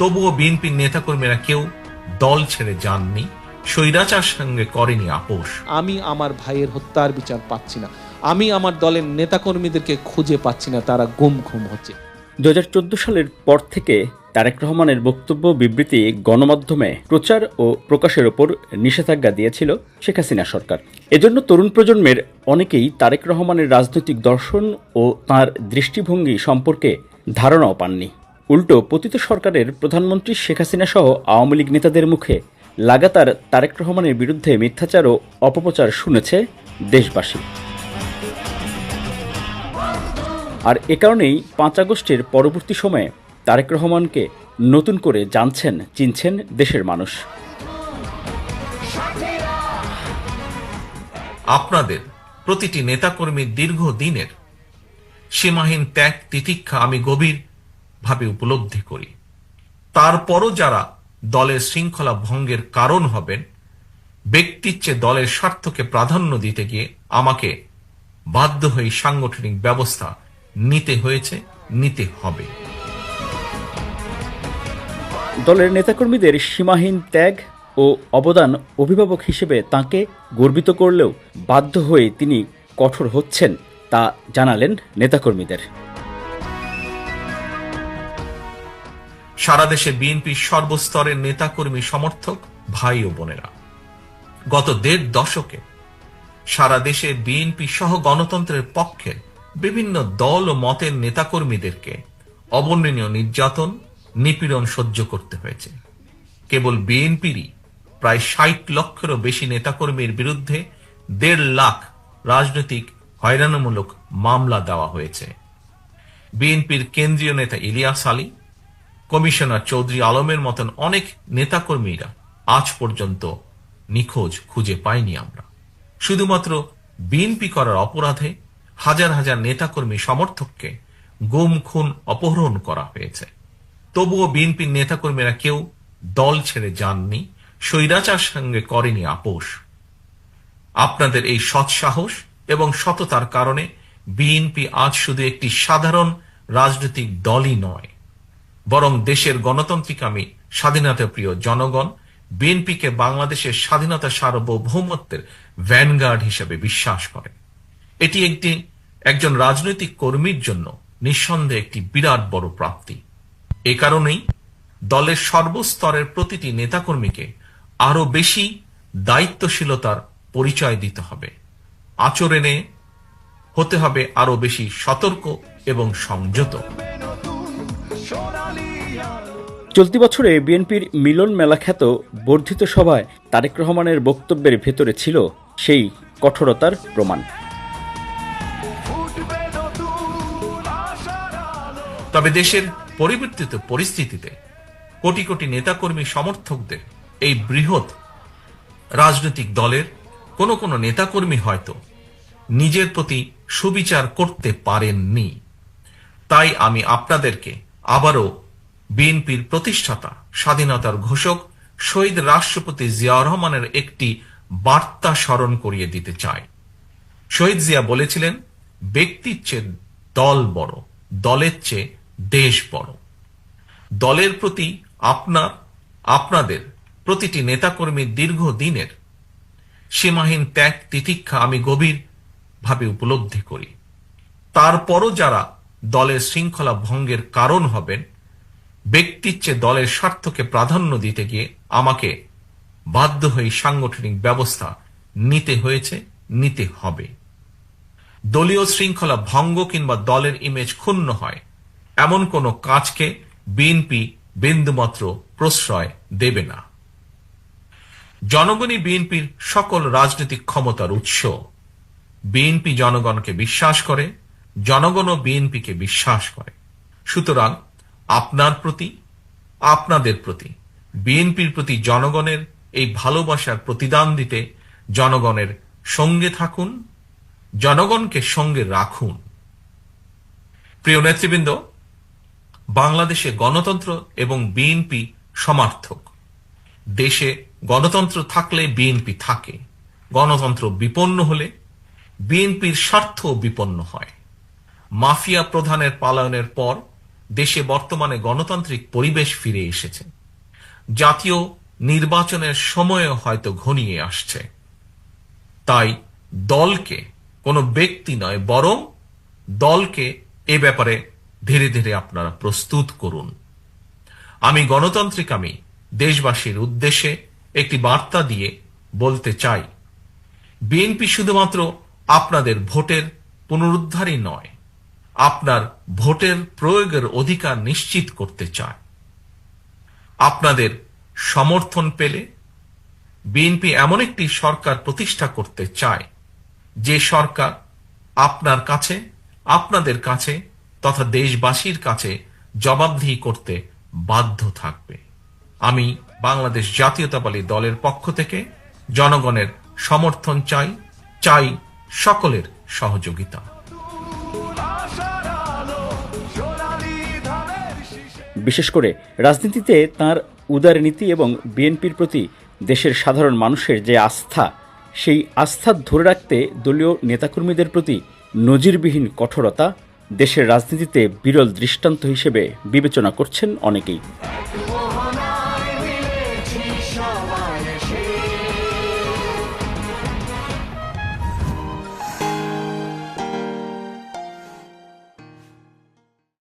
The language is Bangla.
তবুও বিএনপির নেতাকর্মীরা কেউ দল ছেড়ে যাননি স্বৈরাচার সঙ্গে করেনি আপোষ। আমি আমার ভাইয়ের হত্যার বিচার পাচ্ছি না। আমি আমার দলের নেতাকর্মীদেরকে খুঁজে পাচ্ছি না তারা গুম ঘুম হচ্ছে। দুহাজার চোদ্দ সালের পর থেকে তারেক রহমানের বক্তব্য বিবৃতি গণমাধ্যমে প্রচার ও প্রকাশের ওপর নিষেধাজ্ঞা দিয়েছিল শেখ হাসিনা সরকার। এজন্য তরুণ প্রজন্মের অনেকেই তারেক রহমানের রাজনৈতিক দর্শন ও তার দৃষ্টিভঙ্গি সম্পর্কে ধারণাও পাননি। উল্টো পতিত সরকারের প্রধানমন্ত্রী শেখ হাসিনা সহ আওয়ামী লীগ নেতাদের মুখে লাগাতার তারেক রহমানের বিরুদ্ধে মিথ্যাচার ও অপপ্রচার শুনেছে দেশবাসী। আর এ কারণেই পাঁচ আগস্টের পরবর্তী সময়ে তারেক রহমানকে নতুন করে জানছেন, চিনছেন দেশের মানুষ। আপনাদের প্রতিটি নেতাকর্মীর দীর্ঘ দিনের সীমাহীন ত্যাগ তিতিক্ষা আমি গভীর ভাবে উপলব্ধি করি। তারপরও যারা দলের শৃঙ্খলা ভঙ্গের কারণ হবেন, ব্যক্তির চেয়ে দলের স্বার্থকে প্রাধান্য দিতে গিয়ে আমাকে বাধ্য হয়ে সাংগঠনিক ব্যবস্থা নিতে হয়েছে, নিতে হবে। দলের নেতাকর্মীদের সীমাহীন ত্যাগ ও অবদান অভিভাবক হিসেবে তাকে গর্বিত করলেও বাধ্য হয়ে তিনি কঠোর হচ্ছেন, তা জানালেন নেতাকর্মীদের। সারা দেশে বিএনপির সর্বস্তরের নেতাকর্মী সমর্থক ভাই ও বোনেরা। গত দেড় দশকে সারা দেশে বিএনপি সহ গণতন্ত্রের পক্ষে বিভিন্ন দল ও মতের নেতাকর্মীদেরকে অবর্ণনীয় নির্যাতন, নিপীড়ন সহ্য করতে হয়েছে। কেবল বিএনপিরই প্রায় ষাট লক্ষেরও বেশি নেতাকর্মীর বিরুদ্ধে দেড় লাখ রাজনৈতিক হয়রানিমূলক মামলা দেওয়া হয়েছে। বিএনপির কেন্দ্রীয় নেতা ইলিয়াস আলী কমিশনার চৌধুরী আলমের মতন অনেক নেতাকর্মীরা আজ পর্যন্ত নিখোঁজ খুঁজে পাইনি আমরা। শুধুমাত্র বিএনপি করার অপরাধে হাজার হাজার নেতাকর্মী সমর্থককে গুম, খুন, অপহরণ করা হয়েছে। তবুও বিএনপির নেতাকর্মীরা কেউ দল ছেড়ে যাননি, স্বৈরাচার সঙ্গে করেনি আপোষ। আপনাদের এই সৎসাহস এবং সততার কারণে বিএনপি আজ শুধু একটি সাধারণ রাজনৈতিক দলই নয় বরং দেশের গণতান্ত্রিকামী স্বাধীনতা প্রিয় জনগণ, বিএনপিকে বাংলাদেশের স্বাধীনতা সার্বভৌমত্বের ভ্যানগার্ড হিসেবে বিশ্বাস করে। এটি একটি, একজন রাজনৈতিক কর্মীর জন্য নিঃসন্দেহে একটি বিরাট বড় প্রাপ্তি। এ কারণেই দলের সর্বস্তরের প্রতিটি নেতাকর্মীকে আরও বেশি দায়িত্বশীলতার পরিচয় দিতে হবে। আচরণে হতে হবে আরও বেশি সতর্ক এবং সংযত। চলতি বছরে বিএনপির মিলন মেলা খ্যাত বর্ধিত সভায় তারেক রহমানের বক্তব্যের ভেতরে ছিল সেই কঠোরতার প্রমাণ। তবে দেশের পরিবর্তিত পরিস্থিতিতে কোটি কোটি নেতাকর্মী সমর্থকদের এই বৃহৎ রাজনৈতিক দলের কোন কোন নেতাকর্মী হয়তো নিজের প্রতি সুবিচার করতে পারেননি। তাই আমি আপনাদেরকে আবারও বিএনপির প্রতিষ্ঠাতা, স্বাধীনতার ঘোষক শহীদ রাষ্ট্রপতি জিয়া রহমানের একটি বার্তা স্মরণ করিয়ে দিতে চায়। শহীদ জিয়া বলেছিলেন, ব্যক্তির চেয়ে দল বড়, দলের চেয়ে দেশ বড়। দলের প্রতি আপনার, আপনাদের প্রতিটি নেতাকর্মীর দীর্ঘ দিনের সীমাহীন ত্যাগ তিতিক্ষা আমি গভীর ভাবে উপলব্ধি করি। তারপরও যারা দলের শৃঙ্খলা ভঙ্গের কারণ হবেন ব্যক্তির চেয়ে দলের স্বার্থকে প্রাধান্য দিতে গিয়ে আমাকে বাধ্য হয়ে সাংগঠনিক ব্যবস্থা নিতে হয়েছে, নিতে হবে। দলীয় শৃঙ্খলা ভঙ্গ কিংবা দলের ইমেজ ক্ষুণ্ণ হয়, এমন কোন কাজকে বিএনপি বিন্দুমাত্র প্রশ্রয় দেবে না। জনগণই বিএনপির সকল রাজনৈতিক ক্ষমতার উৎস। বিএনপি জনগণকে বিশ্বাস করে জনগণও বিএনপিকে বিশ্বাস করে। সুতরাং আপনার প্রতি, আপনাদের প্রতি, বিএনপির প্রতি জনগণের এই ভালোবাসার প্রতিদান দিতে জনগণের সঙ্গে থাকুন, জনগণকে সঙ্গে রাখুন। প্রিয় নেতৃবৃন্দ, বাংলাদেশে গণতন্ত্র এবং বিএনপি সমার্থক। দেশে গণতন্ত্র থাকলে বিএনপি থাকে। গণতন্ত্র বিপন্ন হলে বিএনপির স্বার্থ বিপন্ন হয়। মাফিয়া প্রধানের পালায়নের পর দেশে বর্তমানে গণতান্ত্রিক পরিবেশ ফিরে এসেছে। জাতীয় নির্বাচনের সময়ও হয়তো ঘনিয়ে আসছে। তাই দলকে, কোনো ব্যক্তি নয়, বরং দলকে এ ব্যাপারে ধীরে ধীরে আপনারা প্রস্তুত করুন। আমি গণতান্ত্রিক, আমি দেশবাসীর উদ্দেশ্যে একটি বার্তা দিয়ে বলতে চাই। বিএনপি শুধুমাত্র আপনাদের ভোটের পুনরুদ্ধারই নয় আপনার ভোটের প্রয়োগের অধিকার নিশ্চিত করতে চায়। আপনাদের সমর্থন পেলে বিএনপি এমন একটি সরকার প্রতিষ্ঠা করতে চায়, যে সরকার আপনার কাছে, আপনাদের কাছে তথা দেশবাসীর কাছে জবাবদিহি করতে বাধ্য থাকবে। আমি বাংলাদেশ জাতীয়তাবাদী দলের পক্ষ থেকে জনগণের সমর্থন চাই চাই সকলের সহযোগিতা। বিশেষ করে রাজনীতিতে তার উদারনীতি এবং বিএনপির প্রতি দেশের সাধারণ মানুষের যে আস্থা, সেই আস্থা ধরে রাখতে দলীয় নেতাকর্মীদের প্রতি নজিরবিহীন কঠোরতা দেশের রাজনীতিতে বিরল দৃষ্টান্ত হিসেবে বিবেচনা করছেন অনেকেই।